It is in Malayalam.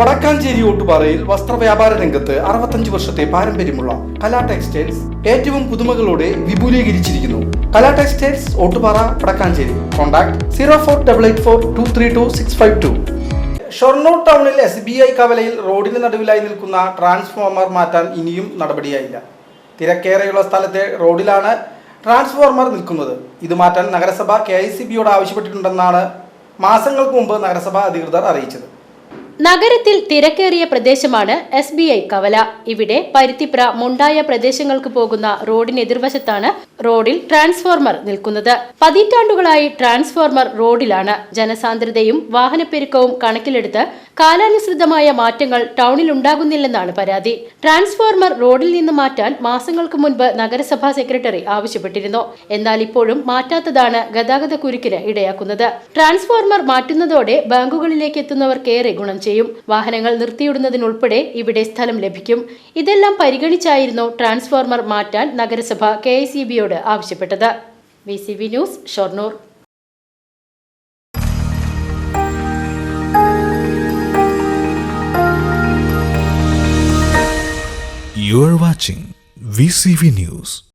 വടക്കാഞ്ചേരി ഓട്ടുപാറയിൽ വസ്ത്രവ്യാപാര രംഗത്ത് അറുപത്തഞ്ച് വർഷത്തെ പാരമ്പര്യമുള്ള കലാ ടെക്സ്റ്റൈൽസ് ഏറ്റവും പുതുമകളോടെ വിപുലീകരിച്ചിരിക്കുന്നു. Kala textiles Ottupara Vadakkanchery. Contact zero four double eight four two three two six five two. Shoranur ടൗണിൽ എസ് ബി ഐ കവലയിൽ റോഡിന് നടുവിലായി നിൽക്കുന്ന ട്രാൻസ്ഫോമർ മാറ്റാൻ ഇനിയും നടപടിയായില്ല. തിരക്കേറെയുള്ള സ്ഥലത്തെ റോഡിലാണ് ട്രാൻസ്ഫോർമർ നിൽക്കുന്നത്. ഇത് മാറ്റാൻ നഗരസഭ കെ ഐ സി ബിയോട് ആവശ്യപ്പെട്ടിട്ടുണ്ടെന്നാണ് മാസങ്ങൾക്ക് മുമ്പ് നഗരസഭാ അധികൃതർ അറിയിച്ചത്. നഗരത്തിൽ തിരക്കേറിയ പ്രദേശമാണ് എസ് ബി ഐ കവല. ഇവിടെ പരുത്തിപ്ര മുണ്ടായ പ്രദേശങ്ങൾക്ക് പോകുന്ന റോഡിന് എതിർവശത്താണ് റോഡിൽ ട്രാൻസ്ഫോർമർ നിൽക്കുന്നത്. പതിറ്റാണ്ടുകളായി ട്രാൻസ്ഫോർമർ റോഡിലാണ് ജനസാന്ദ്രതയും വാഹനപ്പെരുക്കവും കണക്കിലെടുത്ത് കാലാനുസൃതമായ മാറ്റങ്ങൾ ടൗണിൽ ഉണ്ടാകുന്നില്ലെന്നാണ് പരാതി. ട്രാൻസ്ഫോർമർ റോഡിൽ നിന്ന് മാറ്റാൻ മാസങ്ങൾക്ക് മുൻപ് നഗരസഭാ സെക്രട്ടറി ആവശ്യപ്പെട്ടിരുന്നു. എന്നാൽ ഇപ്പോഴും മാറ്റാത്തതാണ് ഗതാഗത കുരുക്കിന് ഇടയാക്കുന്നത്. ട്രാൻസ്ഫോർമർ മാറ്റുന്നതോടെ ബാങ്കുകളിലേക്ക് എത്തുന്നവർക്കേറെ ഗുണം ചെയ്യും. വാഹനങ്ങൾ നിർത്തിയിടുന്നതിനുൾപ്പെടെ ഇവിടെ സ്ഥലം ലഭിക്കും. ഇതെല്ലാം പരിഗണിച്ചായിരുന്നു ട്രാൻസ്ഫോർമർ മാറ്റാൻ നഗരസഭ കെ ഐ സി ബിയോട് ബോർഡ് ആവശ്യപ്പെട്ടത് V C V news Shoranur You are watching VCV News.